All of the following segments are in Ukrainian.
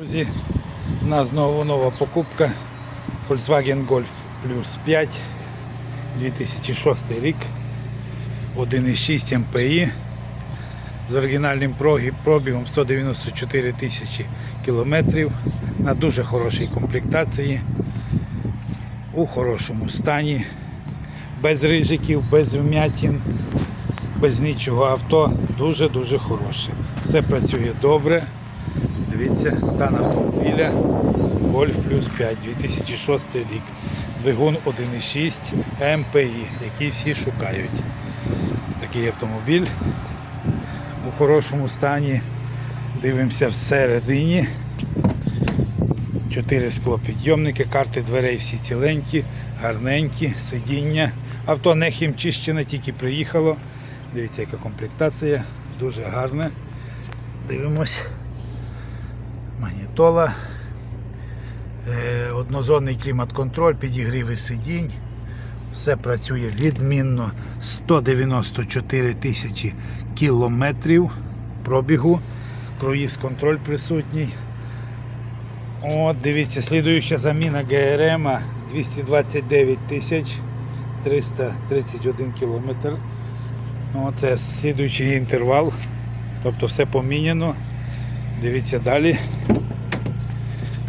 Друзі, у нас знову нова покупка. Volkswagen Golf Plus 5 2006 рік. 1,6 MPI з оригінальним пробігом 194 тисячі кілометрів. На дуже хорошій комплектації, у хорошому стані, без рижиків, без вмятин, без нічого. Авто дуже-дуже хороше. Все працює добре. Дивіться, стан автомобіля Golf Plus 5 2006 рік. Двигун 1.6 MPI, який всі шукають. Такий автомобіль у хорошому стані. Дивимося всередині. Чотири склопідйомники, карти дверей всі ціленькі, гарненькі, сидіння. Авто не хімчищене, тільки приїхало. Дивіться, яка комплектація, дуже гарна. Дивимось магнітола, е, однозонний клімат-контроль, підігріви сидінь. Все працює відмінно. 194 тисячі кілометрів пробігу. Круїз контроль присутній. От, дивіться, слідуюча заміна ГРМ 229 тисяч 331 кілометр. Ну, Це слідуючий інтервал. Тобто все поміняно. Дивіться далі.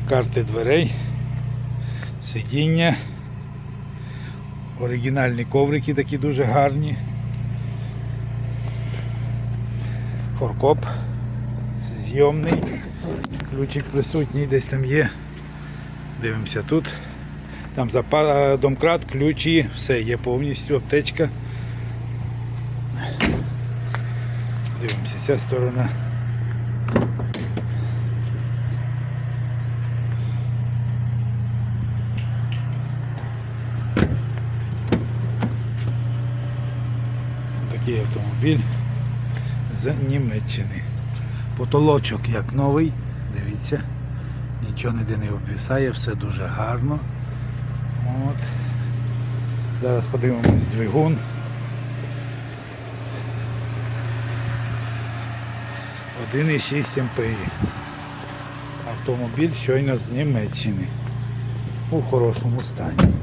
Карти дверей, сидіння, оригінальні коврики такі дуже гарні. Форкоп зйомний. Ключик присутній десь там є. Дивимося тут. Там домкрат, ключі, все є повністю, аптечка. Дивимося, ця сторона. Такий автомобіль з Німеччини. Потолочок як новий, дивіться, нічого ніде не обвисає, все дуже гарно. От. Зараз подивимось двигун. Один і 6 МПІ. Автомобіль щойно з Німеччини. У хорошому стані.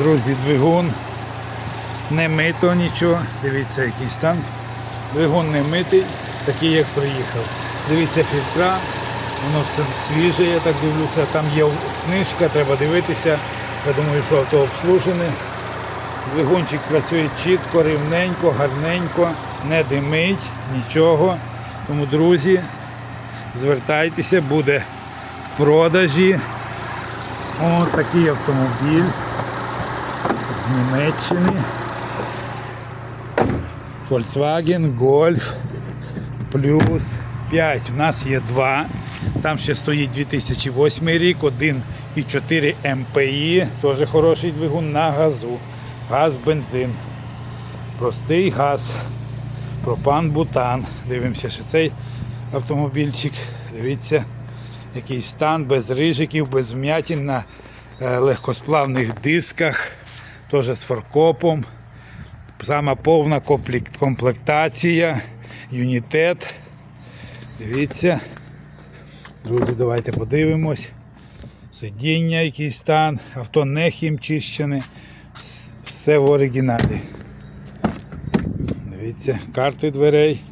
Друзі, двигун не мито нічого. Дивіться, який стан. Двигун не митий, такий як приїхав. Дивіться фільтра, воно все свіже, я так дивлюся. Там є книжка, треба дивитися. Я думаю, що авто обслужене. Двигунчик працює чітко, рівненько, гарненько, не димить, нічого. Тому, друзі, звертайтеся, буде в продажі. Ось такий автомобіль Німеччини. Volkswagen Golf Plus 5. У нас є два. Там ще стоїть 2008 рік, 1,4 MPI, теж хороший двигун на газу. Газ, бензин. Простий газ. Пропан, бутан. Дивимося, що цей автомобільчик. Дивіться, який стан без рижиків, без вмятин на е, легкосплавних дисках, теж з фаркопом. Сама повна комплектація, юнітет. Дивіться. Друзі, давайте подивимось. Сидіння, який стан, авто не хімчищене, все в оригіналі. Дивіться, карти дверей.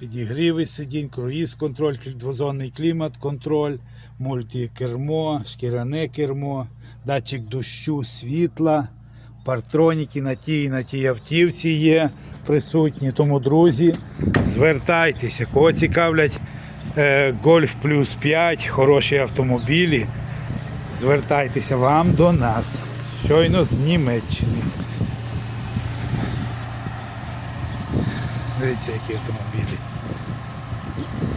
Підігріви сидінь, круїз контроль, двозонний клімат контроль, мультикермо, шкіряне кермо, датчик дощу, світла, партроніки на тій і на тій автівці є присутні. Тому, друзі, звертайтеся, кого цікавлять е, Golf Plus 5, хороші автомобілі. Звертайтеся вам до нас. Щойно з Німеччини. Дивіться, які автомобілі.